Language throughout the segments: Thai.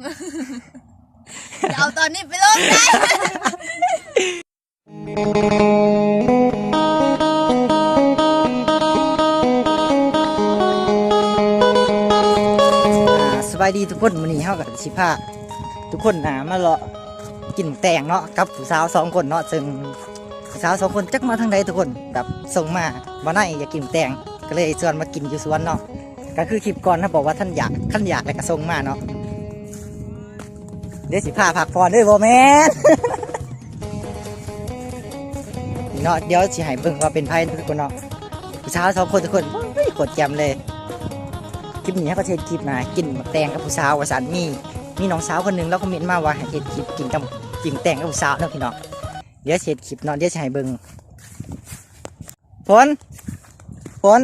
อย่าเอาตอนนี้ไปลงได้สบายดีทุกคนวันนี้เฮากับสิพาทุกคนนะมาเลาะกินแตงเนาะกับผู้สาวสองคนเนาะซึ่งผู้สาวสองคนจักมาทางใดทุกคนแบบส่งมาบ่ได้อยากกินแตงก็เลยชวนมากินอยู่สวนเนาะก็คือคลิปก่อนถ้าบอกว่าท่านอยากท่านอยากแล้วก็ส่งมาเนาะ เดี๋ยวสิพาพักผ่อนด้วยบ่แม่นเนาะเดี๋ยวสิให้เบิ่งว่าเป็นไผทุกคนเนาะผู้สาวสองคนทุกคนเฮ้ยกดแจมเลยคลิปนี้เขาเฮ็ดคลิปนะกินแตงกับผู้สาววาสันมีมีน้องสาวคนหนึงแล้วคอมเมนต์มาว่าให้เฮ็ดคลิปกินกับกินแตงกับผู้สาวเนาะพี่น้องเดี๋ยวเฮ็ดคลิปเนาะเดี๋ยวจะให้เบิ่งฝนฝน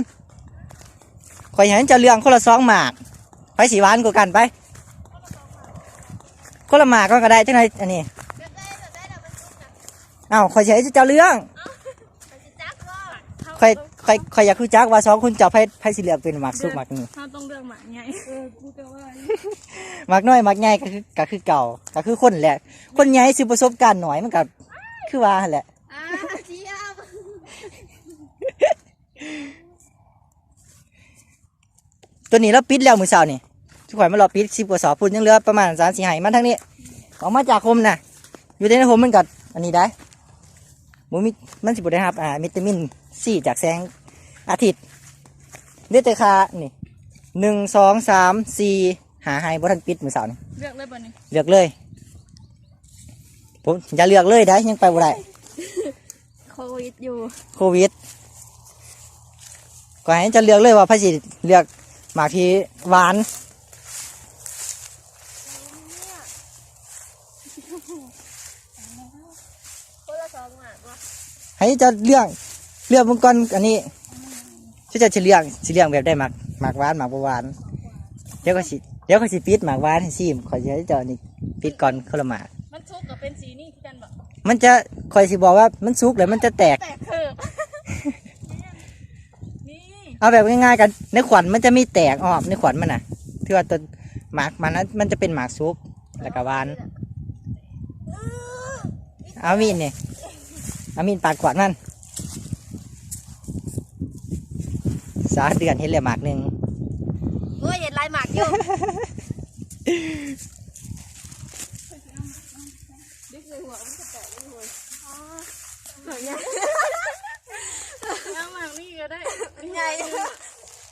ข่อยเห็นเจะเรื่องคนละสองหมากไปสีหวานกว่ากันไป คนละหมากก็ก็ได้จังไดอันนี้เอ้าข่อยสิให้เจ้าเรื่องข่อยข่อยข่อยอยากรู้จักว่าสองคนเจ้าไผไผสิเลือกเป็นหมากสุกหมากนี่ถ้าต้องเลือกหมาไงเออกูจะว่ามักน้อยมักใหญ่ก็คือก็คือเก่าก็คือคนแหละ คนใหญ่สิประสบการณ์หน่อยมันก็คือว่าหั่นแหละอ่าเจี๊ยบตัวนี้เราปิดแล้วมื้อเช้านี่ ทุกข่อยมารอปิด10กว่าสอบพุ่นยังเหลือประมาณ3 4ไหมันทั้งนี้ออกมาจากคมน่ะ อยู่ในโฮมมันก็อันนี้ได้บ่มีมันสิบ่ได้รับอ่าวิตามินซีจากแสงอาทิตย์เด้แต่ค่านี่หนึ่งสองสามสี่หาให้บ่ทันปิดมื้อเช้านี่เลือกเลยป่ะนี่เลือกเลยผมอย่าเลือกเลยได้ยังไปบ่ได้โควิดอยู่โควิดก็ให้จะเลือกเลยว่าพระสิเลือกหมากที่หวาน คนละสองหมากวะให้จะเลือกเลือกมังกรอันนี้ที่จะสิเลือกสิเลือกแบบได้หมากหมากหวานหมากบ่หวานเดี๋ยวก็สิเดี๋ยวก็สิปิดหมากหวานให้ซิมขอยจะให้เจอนี่ปิดก่อนคนละหมากมันชุกกับเป็นสีนี่ที่กันบอกมันจะคอยสิบอกว่ามันสุกแล้วมันจะแตกแตกเถิบนี่เอาแบบง่ายๆกันในขวัญมันจะมีแตกออกในขวัญมันน่ะที่ว่าตัวหมากมันนั้นมันจะเป็นหมากสุกแล้วก็หวาน เอามีดเนี่ยเอามีดปาดขวานมัน สาเดือนเห็นเลยหมากหนึ่งโอ้ยเห็นลายหมากอยู่ดิ๊กเลยหัวมันจะแตกเลยหัวอ๋อหน่อยยังย่างหมากนี่ก็ได้ใหญ่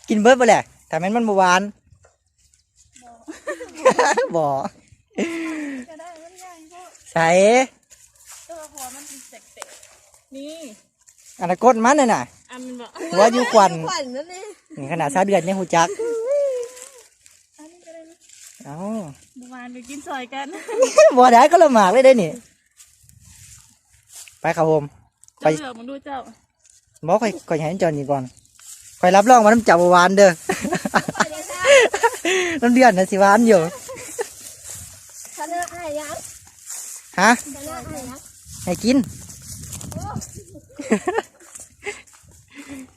กินเบิร์ดไปแหละแต่มันมันบหวานบ่ ก็ได้มันใหญ่เพราะ ใส่ตัวหัวมันแตกๆนี่อนาคตมันน่ะน่ะ อันมันบอกหัวอยู่ควัน ขวัญนั่นนี่นี่ขนาดสาเดือนยังหูจักอันนี้ก็ได้นะเอ้า เมื่อวานไปกินซอยกันบ่ได้ก็ละหมากเลยได้นี่ ไปครับผม ไป เจ้าเหลือกมึงดูเจ้าบอกค่อยค่อยให้จอนนี่ก่อนค่อยรับรองว่าน้ำจับบ่หวานเด้อ น้ำเดือนนะสิหวานอยู่ ชนะไอ้ยัง ฮะชนะไอ้ยังให้กิน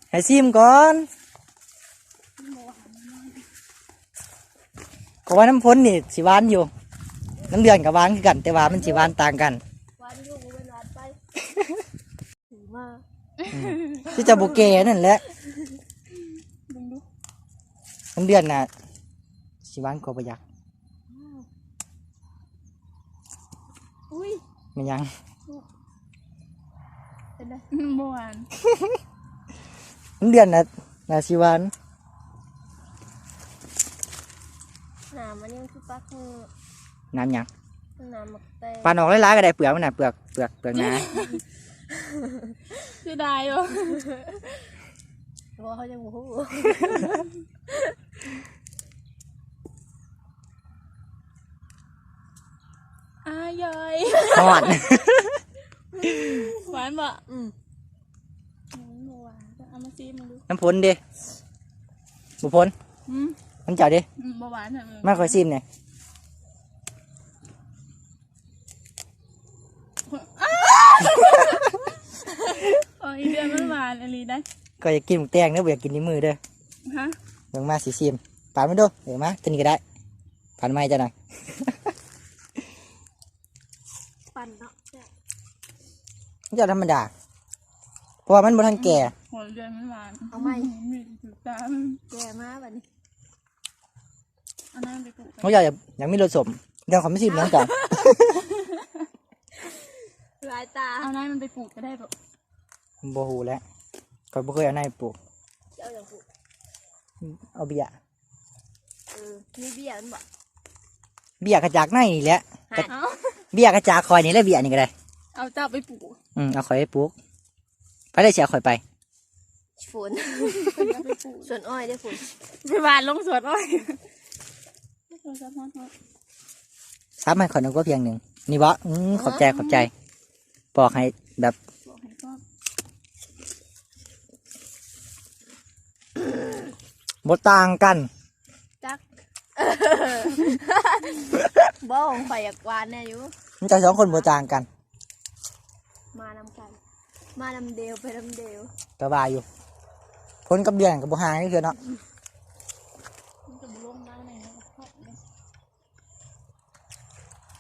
ให้ชิมก่อนก็ว่าน้ำพ้นนี่สิหวานอยู่ น้ำเดือนกับหวานคือกัน แต่ว่ามันสิหวานต่างกันวันอยู่กูเป็นวันไปถือมาที่จะโบเกนั่นแหละมึงดูน้ำเดือนน่ะสิหวานกว่าประยัก อุ้ย ไม่ยังเป็นไงเมื่อวานน้ำเดือนน่ะน่ะสิหวานหนามมันยังคือปลาคือน้ำหยังหนามหมักแตงปานออกหลายๆก็ได้เปลือกมันน่ะเปลือกเปลือกเปลือกหนาคือได้อยู่เพราะว่าเขาจะบู อายอยทอด หวานบ่อืมอืมเมื่อวานเอามาซีมึงดูน้ำพ้นดิบุพ้นอืมน้ำเจ้าดิอืมเมื่อวานเหรอมึงมาคอยซิมเนี่ยอ๋ออีเดือนมันหวานอะไรได้ก็อยากกินหมูแตงเด้อบ่อยากกินนิ้วมือเด้อฮะ เบิ่งมาสิซิมปานมาดูเดี๋ยวมาตัวนี้ก็ได้ปานไม้จ้ะหน่อย วันเนาะแซ่บ มัน จะธรรมดา เพราะว่ามันบ่ทันแก่ หัวเรือนมันหวานเอาไหม มีถือตาแก่มาแบบนี้เอาน้ำไปปลูกเขาอยากจะอยากมีรสสมเรื่องของไม่สิบเหมือนกันลายตาเอาน้ำมันไปปลูกก็ได้แบบบ่ฮู้แล้วก็บ่เคยเอาในปลูก เจ้าอย่างผูกเอาเบียร์เออมีเบี้ยมันบอกเบียร์กระจากในนี่แหละ เอาเบียร์กระจากคอยนี่แหละเบียร์นี่ก็ได้ เอาเจ้าไปปลูกอืมเอาข่อยไปปลูกไปได้เสียข่อยไป ฝนเอาไปปลูกส่วนอ้อยได้ฝนไปหวานลงสวนอ้อยโทรศัพท์มาโทรซับให้ข่อยนึกว่าเพียงหนึ่งนี่บ่อืมขอบใจขอบใจบอกให้แบบบอกให้ก็บ่ต่างกันจักบ้องไฟอยากหวานแน่อยู่มันจะสองคนบ่ต่างกัน มานำกัน มานำเดวไปนำเดวก็ว่าอยู่คนกับเดือนกับบ่ห่างนี่คือเนาะมันจะบุลงมาไหนเนี่ยเพราะนี่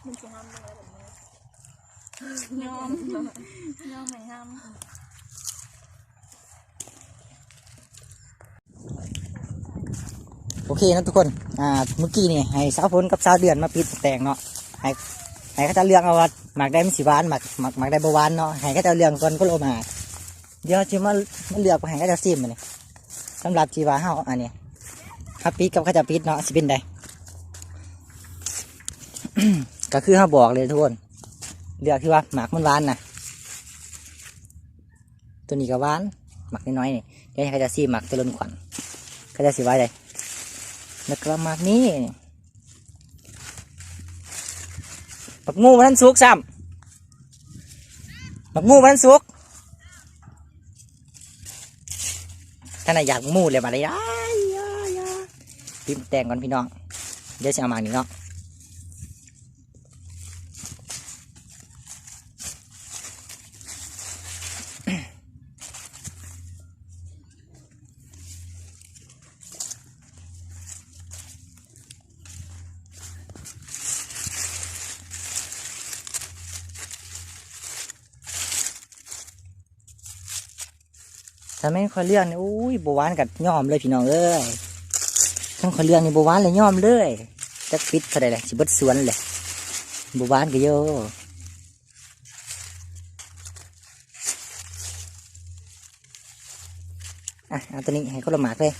มันจะทำยังไงแบบนี้ยอมยอมไม่ห้ามโอเคนะทุกคน อ่า เมื่อกี้นี่ให้สาวฝนกับสาวเดือนมาปิดแต่งเนาะ ให้ให้เขาจะเลือกเอาว่า หมักได้มันสิหวานหมักหมักหมักได้บหวานเนาะให้เขาจะเลือกก่อนก็โลมาเดี๋ยวจะมามาเลือกให้เขาจะซิมมันนี่สำหรับจีวาเฮาอันนี้ถ้าปิดกับเขาจะปิดเนาะสิเป็นไดก็คือเขาบอกเลยทุกคนเลือกที่ว่าหมักมันหวานนะตัวนี้ก็หวานหมักน้อยๆนี่เดี๋ยวให้เขาจะซีหมักตัวล้นขวัญเขาจะสิไว้เลยแล้วก็หมักนี้ หมักงูมันสุกซ้ำหมักงูมันสุกท่านอยากมูเลยมาเลยอ้ายายาพิมพ์แต่งก่อนพี่น้อง เดี๋ยวจะเอามาหนึ่งเนาะ ถ้าไม่ค่อยเรื่องนี่อุ้ยบวานกับย่อมเลยพี่น้องเอ้ยทั้งค่อยเรื่องนี่บวานเลยย่อมเลยจักปิดเท่าไรเลยสิบดสวนเลยบวานก็โยอะเอาตัวนี้ให้คนละหมากเลย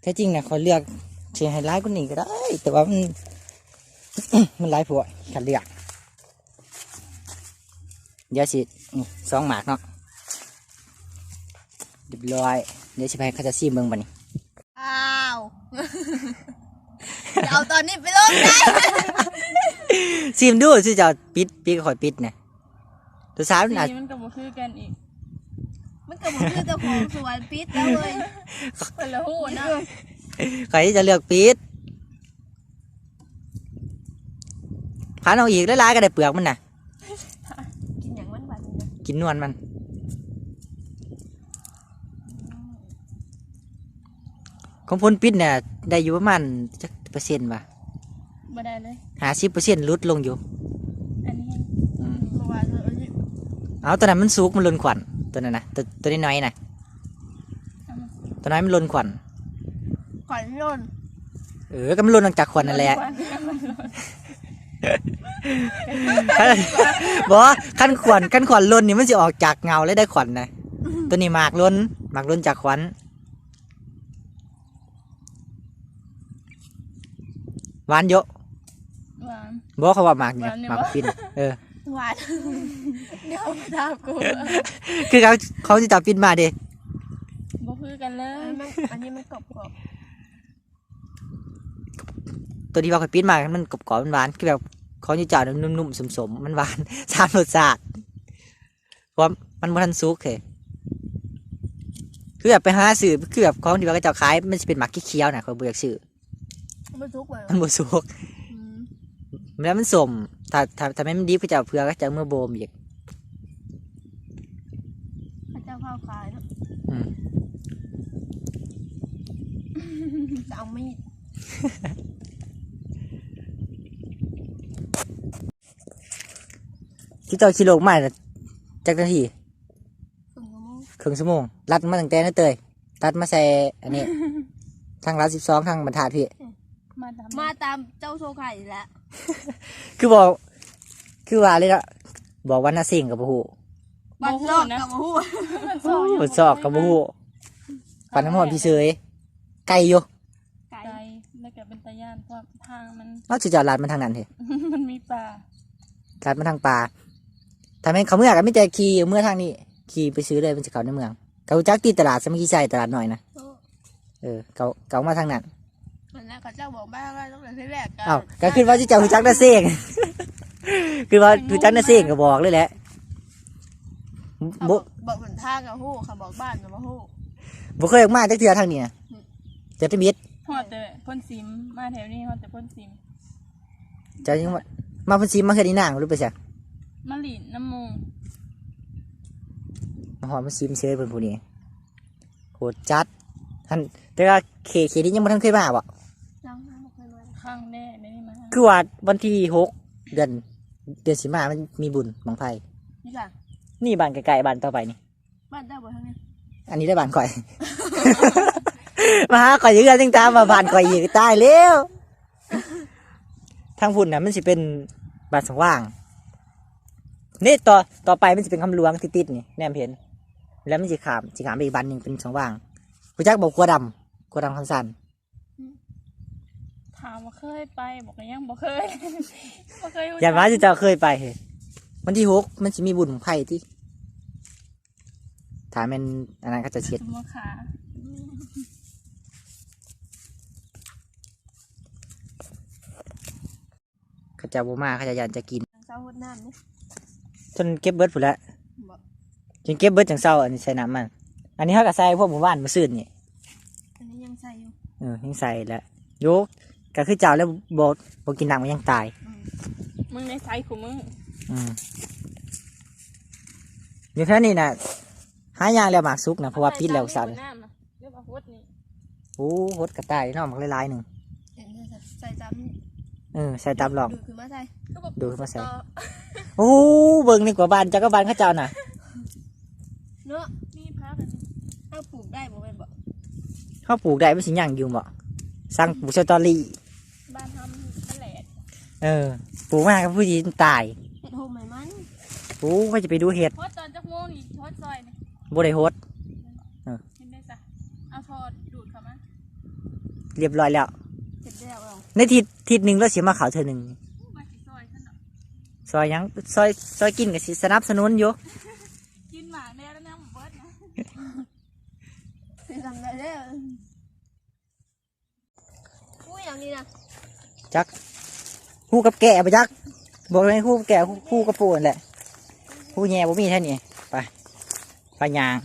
แท้จริงนะขอเลือกเชียร์ให้ร้ายกว่านี้ก็ได้ แต่ว่ามันมันร้ายผัวขันเลือก เดี๋ยวสินี่สองหมากเนาะเรียบร้อย เดี๋ยวสิไปให้เขาจะซีมเบิ่งบัดนี้อ้าวจะเอาตอนนี้ไปลงได้ซีมดูสิจะเอาปิดปิดก็ค่อยปิดนะตัวสาวสีน่ะมันก็บ่คือกันอีก มันก็บอกคือเจ้าของสวนปิดแล้วเลยคนละหูนะใครที่จะเลือกปิดพันเอาอีกหลายๆก็ได้เปลือกมันน่ะ กินอย่างมันแบบนี้นะ กินนวลมัน ของพ้นปิดเนี่ยได้อยู่ประมาณจักเปอร์เซ็นต์ป่ะบ่ได้เลยหาสิบเปอร์เซ็นต์ลดลงอยู่ อันนี้อืมเมื่อวานเลยเอาอยู่เอาตัวนั้นมันสุกมันลนขวัญตัวนั้นนะตัวตัวน้อยๆนะตัวน้อยมันลนขวัญขวัญร่นเออก็มันลนออกจากขวัญนั่นแหละ บอกว่าขั้นขวัญขั้นขวัญลนนี่มันจะออกจากเงาแล้วได้ขวัญนะตัวนี้หมากล้นหมากล้นจากขวัญหวานเยอะหวาน บอกเขาว่าหมากเนี่ยหวานเนี่ยหมากวะปินเออ หวานเดี๋ยวมาถามกูคือเขาเขาจะจับปินมาเด้บ่คือกันเลอัยนนี้มันอันนี้มันกรอบกรอบตัวที่ว่าเขาปินมามันกรอบๆมันหวานคือแบบ เขาจะจ่านุ่มๆสมๆมันหวานสามรสชาติเพราะมันมันทันซุกเคยคือแบบไปหาซื้อคือแบบของที่ว่าเขาจะขายมันจะเป็นหมากเขียวๆนะเขาเบือกซื้อมันทุกวันมันบ่สุกแล้วมันสมถ้าถ้าถ้าไม่มันดีก็จะเอาเพื่อก็จะเอามื่อโบมอีกพระเจ้าข้าวขายเนาะอืมจะเอามีด ที่เจ้าขี่โลกมาน่ะจักนาทีถึงกระมูครึ่งชั่วโมงรัดมาตั้งแต่นั่นเตยรัดมาใส่อันนี้ ทางรัดสิบสองทางบรรทัดพี่ มาตามมาตามเจ้าโซไข่แหละคือบอก คือว่าเลยละบอกว่าน่าเสี่ยงกับบูฮูบันรอบกับหูปวดซอกกับบูฮูปันน้ำหอมพี่เฉยไกลอยู่ไก่ไกลแล้วก็เป็นตะย่านเพราะทางมัน นอกจากจะรัดมันทางนั้นเถอะมันมีป่ารัดมันทางป่า ทำให้เขาเมื่อกันไม่แต่ขี่เมื่อทางนี้ขี่ไปซื้อเลยเป็นจะเขาในเมือง เขาจักตีตลาดสมัครใจตลาดหน่อยนะโอ้เออเขาเขามาทางนั้นมันแล้วเขาเจ้าบอกบ้าว่าต้องแต่ที่แรกกันเอ้าก็คิดว่าที่เจ้าหูจักน่าเสี่ยงคือว่าหูจักน่าเสี่ยงก็บอกเลยแหละเขาบ่บอกบอกเหมือนทางกับหูเขาบอกบ้านกับหูบ่เคยออกมาจักเทื่อทางนี้นะจะจะมิดฮอดแต่พ่นซิมมาแถวนี้ฮอดแต่พ่นซิมจะยังมามาเพิ่นซิมมาเฮ็ดอีนางหรือไปซะ มะลินน้ำมูกมาหอมมาซิมเซยเพิ่นผู้นี้โหดจัดท่านแต่ว่าเคเคนี้ยังบ่ทันเคยมาบ่จังนะบอกเคยมาข้างแน่ไม่ได้มาคือว่าวันที่หกเดือนเดือนสิมามันมีบุญบังไผนี่ค่ะนี่บ้านไกลๆบ้านต่อไปนี่บ้านเจ้าบอกทางนี้อันนี้ได้บ้านข่อย มาหาข่อยอยู่กันจังตามมาบ้านข่อยอีกตายแล้วทางพุ่นน่ะมันสิเป็นบ้านสว่าง นี่ต่อต่อไปมันจะเป็นคำหลวงติดๆนี่แนมเห็น แล้วมันจะขามจะขามไปอีกบ้านหนึ่งเป็นสองว่างผู้จักบอกกัวดำกัวดำคำสันถามว่าเคยไป บอกว่ายังบ่เคยบ่เคยรู้อย่ามาจะเจ้าเคยไปเหรอวันที่หกมันจะมีบุญของไผ่ที่ถามเป็นอันนั้นก็จะเช็ดสมขาเขาจะบูมาเขาจะยันจะกินทางเศร้าหดน้ำนี่ จนเก็บเบิดผุนละบอกจนเก็บเบิดจังเศร้าอันนี้ใส่น้ำมัน อันนี้เขาก็ใส่พวกหมู่บ้านมาซื้อนี่อันนี้ยังใส่อยู่เออยังใส่แล้วโยกก็คือเจ้าแล้วบดบกินน้ำมันยังตายอืมมึงในไซส์ของมึงอืมอยู่แค่นี้นะหายางแล้วหมากซุกนะเพราะว่าปิดแล้วสันใส่ตามนี่บนน้ำนะเรียกว่าฮดนี่โอ้หดกระต่ายเนอกมันลายๆหนึ่งเห็นไหมใส่ตาม เออใส่ตามหลอก ดูคือมาใส่ก็บอกดูขึ้นมาใส่ ต่อโอ้เบิ่งนี่กว่าบ้านจักรบาลเข้าเจ้าน่ะเนาะนี่พักอันนี้เอาปลูกได้บ่เป็นบ่เขาปลูกได้ไม่สิหยังอยู่บ่สร้างปลูกสตอรี่บ้านทำนั่นแหละเออปลูกมากกับผู้หญิงตายเห็ดโฮมใหม่มันโอ้เขาจะไปดูเห็ดฮดตอนจักโมงนี่ฮดซอยนี่บ่ได้โฮดเห็นได้จ้ะเอาทอดดูดเข้ามาเรียบร้อยแล้ว ในทิศทิศหนึ่งแล้วเสียมาเขาวเธอหนึ่งมาสิซอยขนมซอยหยังซอยซอยกินกับสิสนับสนุนอยู่กินหมากแน่แล้วนะผมเบิดนะสิทำได้แล้วอุ้ยอย่างนี้นะจักคู่กับแกะไปจักบอกเลยคู่กับแกะคู่คู่กับปูนนแหละคู่แง่บ่มีแค่นี้ไปไปยาง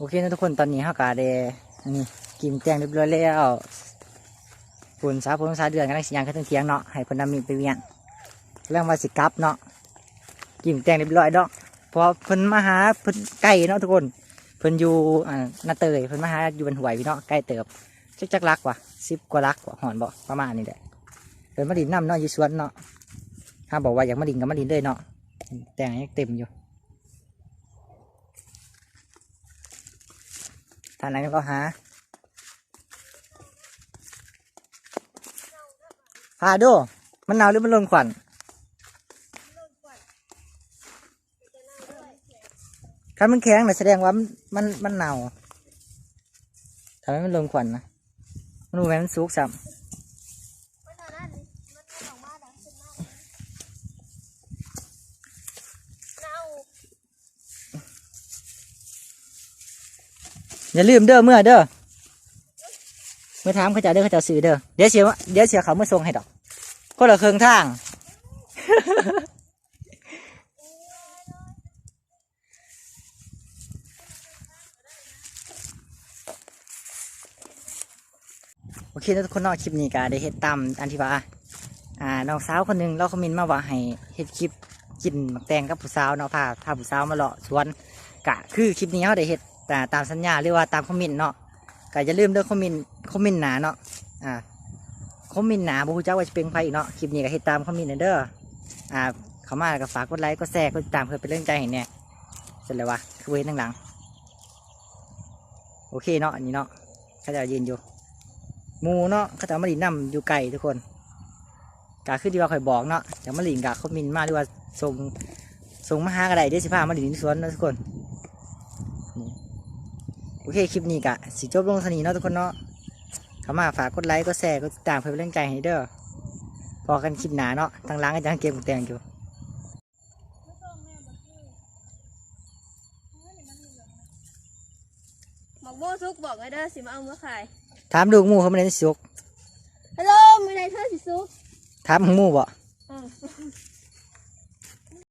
โอเคนะทุกคนตอนนี้เขากาเดอันนี้กินแตงเรียบร้อยแล้วปุ่นสาวปุ่นสาเดือนกันลังสิยางขึ้นเทียงเนาะให้เพนนำมีไปเวียนเรื่องวาสิกับเนาะกินแตงเรียบร้อยเนาะพอเพิ่นมาหาเพิ่นใกล้เนาะทุกคนเพิ่นอยู่อ่านาเตยเพิ่นมาหาอยู่บนหวยพี่เนาะใกล้เติบจักจักลักว่ะสิบกว่าลักว่ะหอนบ่ประมาณนี้แหละเพิ่นมาดินน้ำเนาะอยู่สวนเนาะถ้าบอกว่าอยากมาดินก็มาดินเลยเนาะแตงยังเต็มอยู่ ทางไหนก็หาพาดูมันหนาวหรือมันลนขวัญถ้ามันแข็งนะแสดงว่ามันมันมันหนาวทำให้มันลนขวัญนะมันดูแม่นมันสุกซ้ำ อย่าลืมเด้อเมื่อเด้อเมื่อถามเขาจะเด้อเขาจะซื้อเด้อเดี๋ยวเสียวเดี๋ยวเสียเขาเมื่อทรงให้ดอกก็ละเครื่องทางโอเคนะทุกคนนอกคลิปนี้ก็ได้เห็ดตำอันที่ว่าอ่าน้องสาวคนนึงเราคอมเมนต์มาว่าให้เห็ดคลิปกินหกแตงกับผู้สาวเนาะพาพาผู้สาวมาเลาะสวนกะคือคลิปนี้เขาได้เห็ด แต่ตามสัญญาหรือว่าตามคอมเมนต์เนาะก็อย่าลืมเด้อคอมเมนต์คอมเมนต์หนาเนาะอ่าคอมเมนต์หนาบ่ฮู้จักว่าจะเป็นไผอีกเนาะคลิปนี้ก็เฮ็ดตามคอมเมนต์เด้ออ่าเข้ามาก็ฝากกดไลค์กดแชร์กดติดตามเพื่อเป็นเรื่องใจให้แน่เสร็จแล้ววะคือเว้นข้างหลังโอเคเนาะอันนี้เนาะเขาจะยืนอยู่มูเนาะเขาจะเอามาลินนำอยู่ไกลทุกคนกาคือที่ว่าข่อยบอกเนาะจะมาหลินกาเขามินมาหรือว่าส่งส่งมาหากระไดเดี๋ยวสิพามาหลินสวนนะทุกคน เค คลิปนี้กะสิจบลงสนีเนาะทุกคนเนาะเข้ามาฝากกดไลค์กดแชร์กดติดตามเพื่อเป็นแรงใจให้เด้อพอกันคลิปหนาเนาะทางหล้างก็ยังเกมกูแต่งอยู่หมอกโบซุกบอกไงเด้อสิมาเอาเมื่อขายถามลูกหมูเขาไม่ได้สุกฮัลโหลมือไหนเธอสิซุกถามหมูบ่